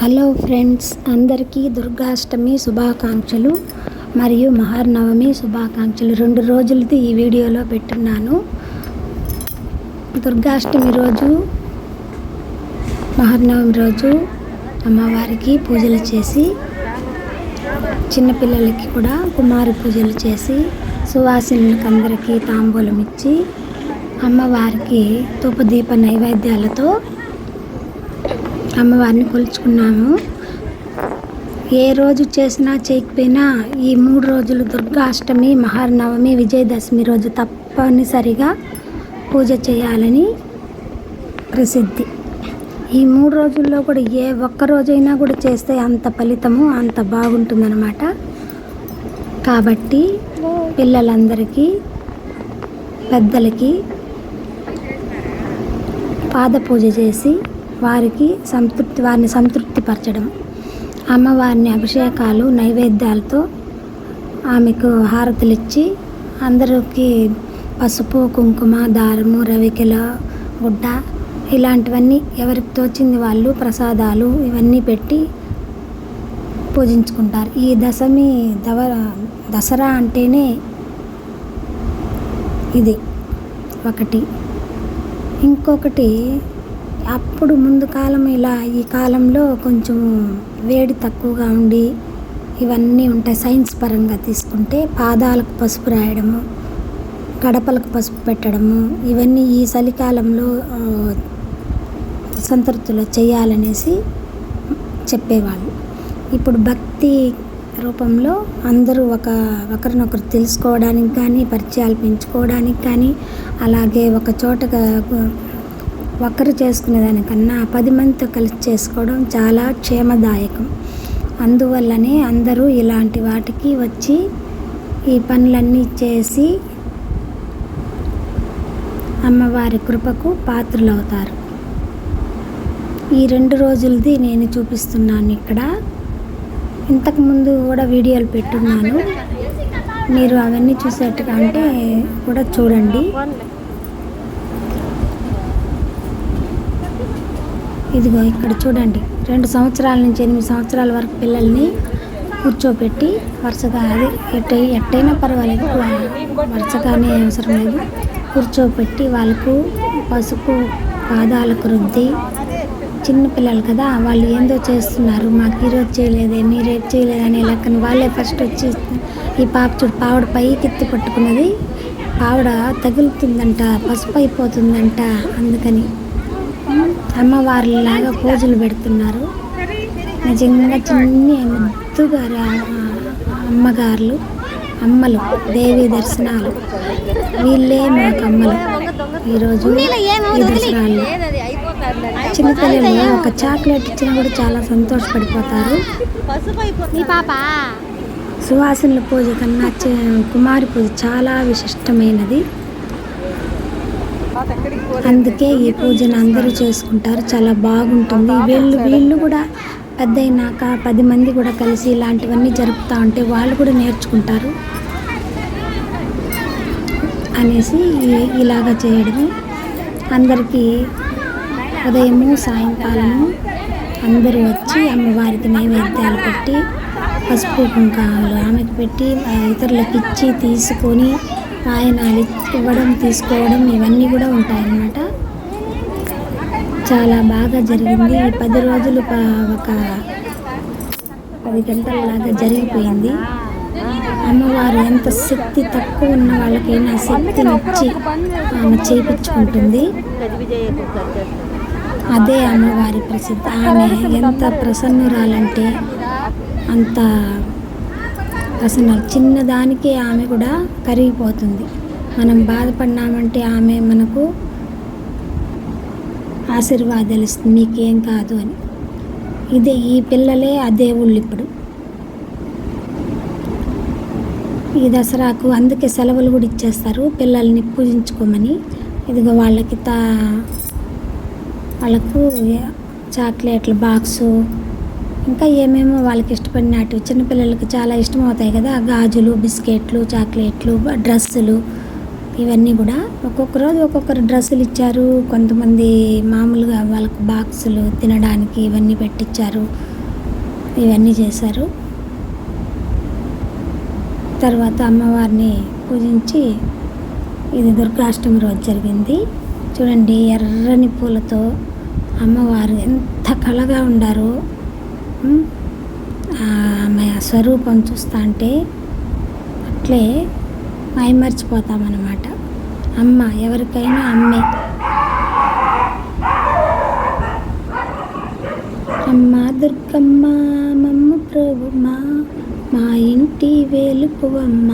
Hello friends అందరికీ దుర్గాష్టమి శుభాకాంక్షలు మరియు మహానవమి శుభాకాంక్షలు. రెండు రోజులది ఈ వీడియోలో పెట్టున్నాను. దుర్గాష్టమి రోజు మహానవమి రోజు అమ్మవారికి పూజలు చేసి చిన్నపిల్లలకి కూడా కుమారి పూజలు చేసి సువాసినులకు అందరికీ తాంబూలం ఇచ్చి అమ్మవారికి తూపదీప నైవేద్యాలతో అమ్మవారిని కొలుచుకున్నాము. ఏ రోజు చేసినా చేయకపోయినా ఈ మూడు రోజులు దుర్గాష్టమి మహానవమి విజయదశమి రోజు తప్పనిసరిగా పూజ చేయాలని ప్రసిద్ధి. ఈ మూడు రోజుల్లో కూడా ఏ ఒక్క రోజైనా కూడా చేస్తే అంత ఫలితము అంత బాగుంటుందన్నమాట. కాబట్టి పిల్లలందరికీ పెద్దలకి పాద పూజ చేసి వారికి సంతృప్తి వారిని సంతృప్తిపరచడం. అమ్మవారిని అభిషేకాలు నైవేద్యాలతో ఆమెకు హారతులు ఇచ్చి అందరికి పసుపు కుంకుమ దారము రవికెల గుడ్డ ఇలాంటివన్నీ ఎవరికి తోచింది వాళ్ళు ప్రసాదాలు ఇవన్నీ పెట్టి పూజించుకుంటారు. ఈ దశమి దవ దసరా అంటేనే ఇది ఒకటి. ఇంకొకటి అప్పుడు ముందు కాలం ఇలా ఈ కాలంలో కొంచెం వేడి తక్కువగా ఉండి ఇవన్నీ ఉంటాయి సైన్స్ పరంగా తీసుకుంటే పాదాలకు పసుపు రాయడము గడపలకు పసుపు పెట్టడము ఇవన్నీ ఈ చలికాలంలో సంతృప్తిలో చేయాలనేసి చెప్పేవాళ్ళు. ఇప్పుడు భక్తి రూపంలో అందరూ ఒక ఒకరినొకరు తెలుసుకోవడానికి కానీ పరిచయాలు పెంచుకోవడానికి కానీ అలాగే ఒక చోటగా ఒకరు చేసుకునేదానికన్నా పది మందితో కలిసి చేసుకోవడం చాలా క్షేమదాయకం. అందువల్లనే అందరూ ఇలాంటి వాటికి వచ్చి ఈ పనులన్నీ చేసి అమ్మవారి కృపకు పాత్రులవుతారు. ఈ రెండు రోజులది నేను చూపిస్తున్నాను ఇక్కడ. ఇంతకుముందు కూడా వీడియోలు పెట్టున్నాను. మీరు అవన్నీ చూసేట్టుగా అంటే కూడా చూడండి. ఇదిగో ఇక్కడ చూడండి. రెండు సంవత్సరాల నుంచి ఎనిమిది సంవత్సరాల వరకు పిల్లల్ని కూర్చోపెట్టి వరుసగా అది ఎట్ట ఎట్టయినా పర్వాలేదు. వరుసగానే అవసరం లేదు. కూర్చోపెట్టి వాళ్ళకు పసుపు పాదాలకు రుద్ది చిన్న పిల్లలు కదా వాళ్ళు ఏందో చేస్తున్నారు మాకు ఈరోజు చేయలేదే మీరు ఏది చేయలేదు అనే లెక్కన వాళ్ళే ఫస్ట్ వచ్చి ఈ పాప చూడు పావుడ పైకి తిత్తి పట్టుకున్నది పావుడ తగులుతుందంట పసుపు అయిపోతుందంట అందుకని. అమ్మవారిలాగా పూజలు పెడుతున్నారు. నిజంగా చిన్ని ముద్దుగా అమ్మగారులు అమ్మలు దేవి దర్శనాలు. వీళ్ళే మాకు అమ్మలు. ఈరోజు ఈ దసరాలు. చిన్నపిల్లలు ఒక చాక్లెట్ ఇచ్చినా కూడా చాలా సంతోషపడిపోతారు. సువాసనల పూజ కన్నా కుమారి పూజ చాలా విశిష్టమైనది. అందుకే ఈ పూజను అందరూ చేసుకుంటారు. చాలా బాగుంటుంది. వీళ్ళు వీళ్ళు కూడా పెద్ద అయినాక పది మంది కూడా కలిసి ఇలాంటివన్నీ జరుపుతూ ఉంటే వాళ్ళు కూడా నేర్చుకుంటారు. అనేసి ఇలాగ చేయడము. అందరికీ ఉదయము సాయంకాలము అందరూ వచ్చి అమ్మవారికి నైవేద్యాలు పెట్టి పసుపు కుంకాలు ఆమెకు పెట్టి ఇతరులకు ఇచ్చి తీసుకొని ఆయన ఇవ్వడం తీసుకోవడం ఇవన్నీ కూడా ఉంటాయన్నమాట. చాలా బాగా జరిగింది. పది రోజులు ఒక పది గంటలలాగా జరిగిపోయింది. అమ్మవారు ఎంత శక్తి తక్కువ ఉన్న వాళ్ళకైనా శక్తిని ఇచ్చి ఆమె చేయించుకుంటుంది అదే అమ్మవారి ప్రసిద్ధి. ఆమె ఎంత ప్రసన్నురాలంటే అంత అసలు చిన్నదానికి ఆమె కూడా కరిగిపోతుంది. మనం బాధపడినామంటే ఆమె మనకు ఆశీర్వాదాలు ఇస్తుంది మీకేం కాదు అని. ఇదే ఈ పిల్లలే ఆ దేవుళ్ళు ఇప్పుడు. ఈ దసరాకు అందుకే సెలవులు కూడా ఇచ్చేస్తారు. పిల్లల్ని పూజించుకోమని. ఇదిగో వాళ్ళకి తా వాళ్ళకు చాక్లెట్ల బాక్సు ఇంకా ఏమేమో వాళ్ళకి ఇష్టపడినట్టు చిన్నపిల్లలకి చాలా ఇష్టమవుతాయి కదా. గాజులు బిస్కెట్లు చాక్లెట్లు డ్రెస్సులు ఇవన్నీ కూడా ఒక్కొక్క రోజు ఒక్కొక్కరు డ్రెస్సులు ఇచ్చారు. కొంతమంది మామూలుగా వాళ్ళకు బాక్సులు తినడానికి ఇవన్నీ పెట్టించారు ఇవన్నీ చేశారు. తర్వాత అమ్మవారిని పూజించి ఇది దుర్గాష్టమి రోజు జరిగింది. చూడండి ఎర్రని పూలతో అమ్మవారు ఎంత కళగా ఉండారో. ఆమె స్వరూపం చూస్తా అంటే అట్లే మైమర్చిపోతామన్నమాట. అమ్మ ఎవరికైనా అమ్మే. అమ్మ దుర్గమ్మ మమ్మ ప్రభుమ్మ మా ఇంటి వేలుపువమ్మ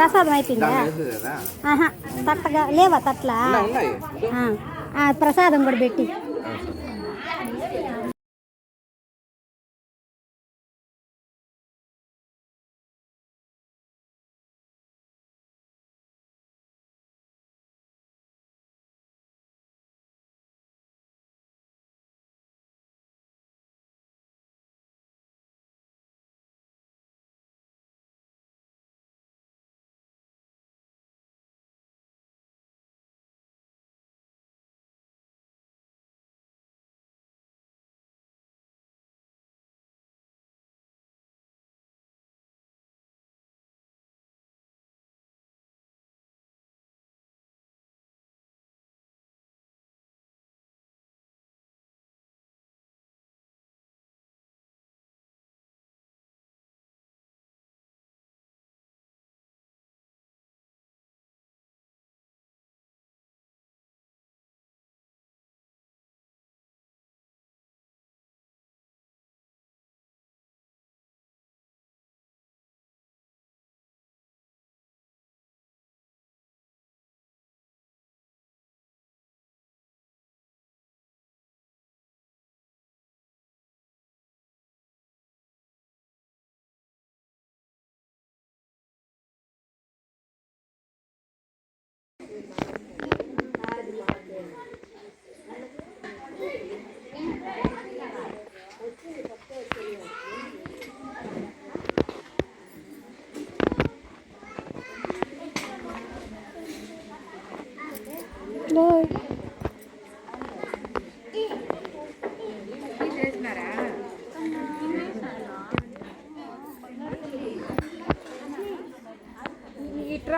ప్రసాదం అయిపోయిందా? ఆహా తట్టగా లేవా తట్ల? ప్రసాదం కూడా పెట్టి.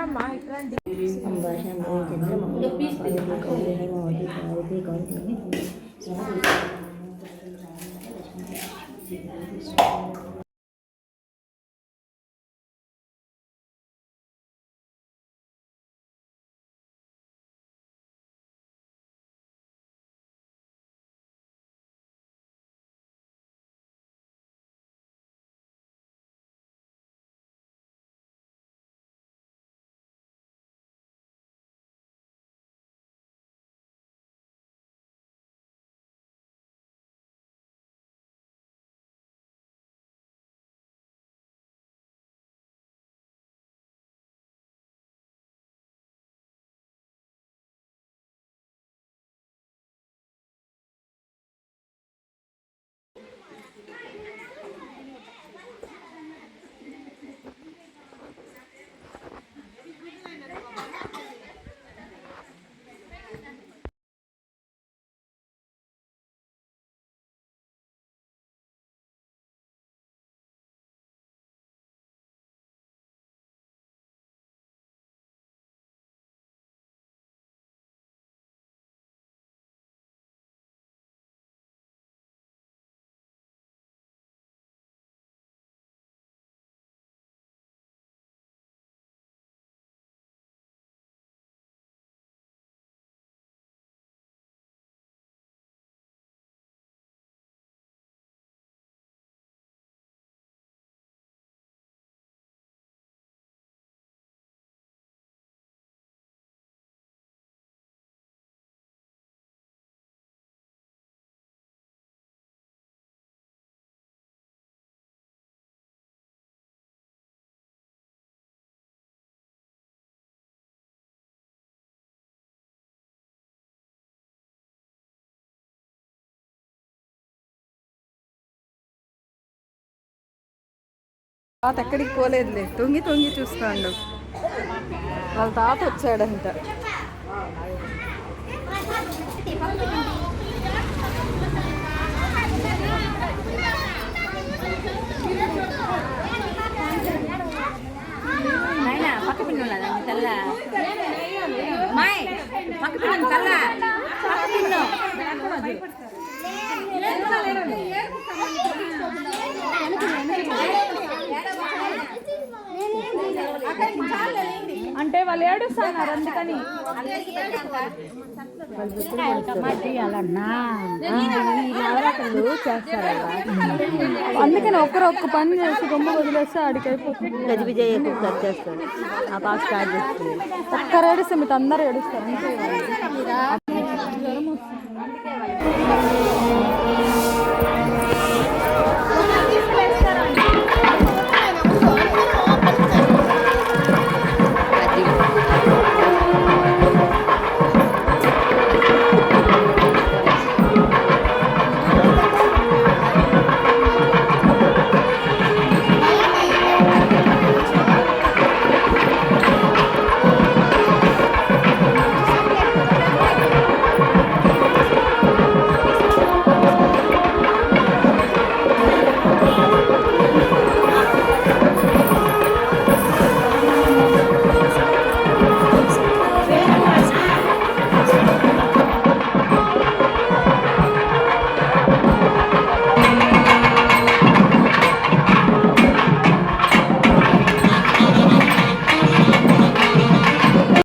ಸಂಭಾಷಣೆ ಮಾಡುತ್ತಿದ್ದರೆ తాత ఎక్కడికి పోలేదులే. తొంగి తొంగి చూస్తాడు. వాళ్ళ తాత వచ్చాడంట. అందుకని అందుకని ఒక్కరు ఒక్క పని చేసి గొమ్మ వదిలేస్తే ఆడికి అయిపోతుంది. గజిబిజయ్యే కుక్కర్ చేస్తాడు ఆ పాప స్టార్ట్ చేస్తుంది. ఒక్కరు ఏడిస్తే మీకు అందరు ఏడుస్తారు. అంతే.